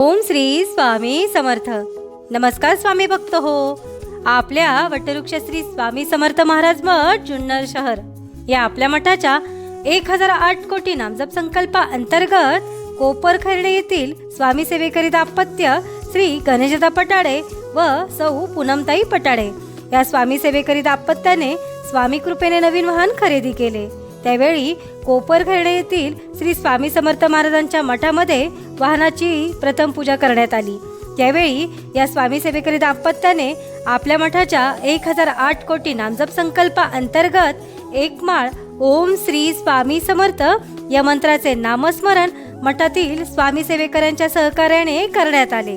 ओम श्री स्वामी समर्थ. नमस्कार स्वामी भक्त हो. आपल्या वटवृक्ष श्री स्वामी समर्थ महाराज मठ जुन्नर शहर. या आपल्या मठाच्या एक हजार आठ कोटी नामजप संकल्पा अंतर्गत कोपर खर्डे येथील स्वामी सेवेकरी दाम्पत्य श्री गणेशदा पटाडे व सौ पूनमताई पटाडे. या स्वामी सेवेकरी दाम्पत्याने स्वामी कृपेने नवीन वाहन खरेदी केले. त्यावेळी कोपर येथील श्री स्वामी समर्थ महाराजांच्या मठामध्ये वाहनाची प्रथम पूजा करण्यात आली. त्यावेळी या स्वामी सेवेकरी दाम्पत्याने आपल्या मठाच्या एक हजार आठ कोटी नामजप संकल्पा अंतर्गत एक माळ ओम श्री स्वामी समर्थ या मंत्राचे नामस्मरण मठातील स्वामी सेवेकरांच्या सहकार्याने करण्यात आले.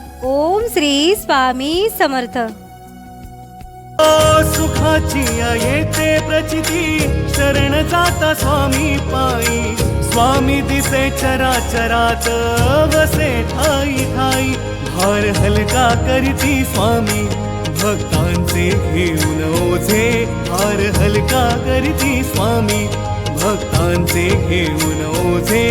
ओम श्री स्वामी समर्थ. सुखाची येते प्रचिती शरण जाता स्वामी पायी. स्वामी दिसे चरा चरात वसे ठाई ठाई भार हलका करती स्वामी भक्तांचे घेऊन ओझे. भार हलका करती स्वामी भक्तांचे घेऊन ओझे.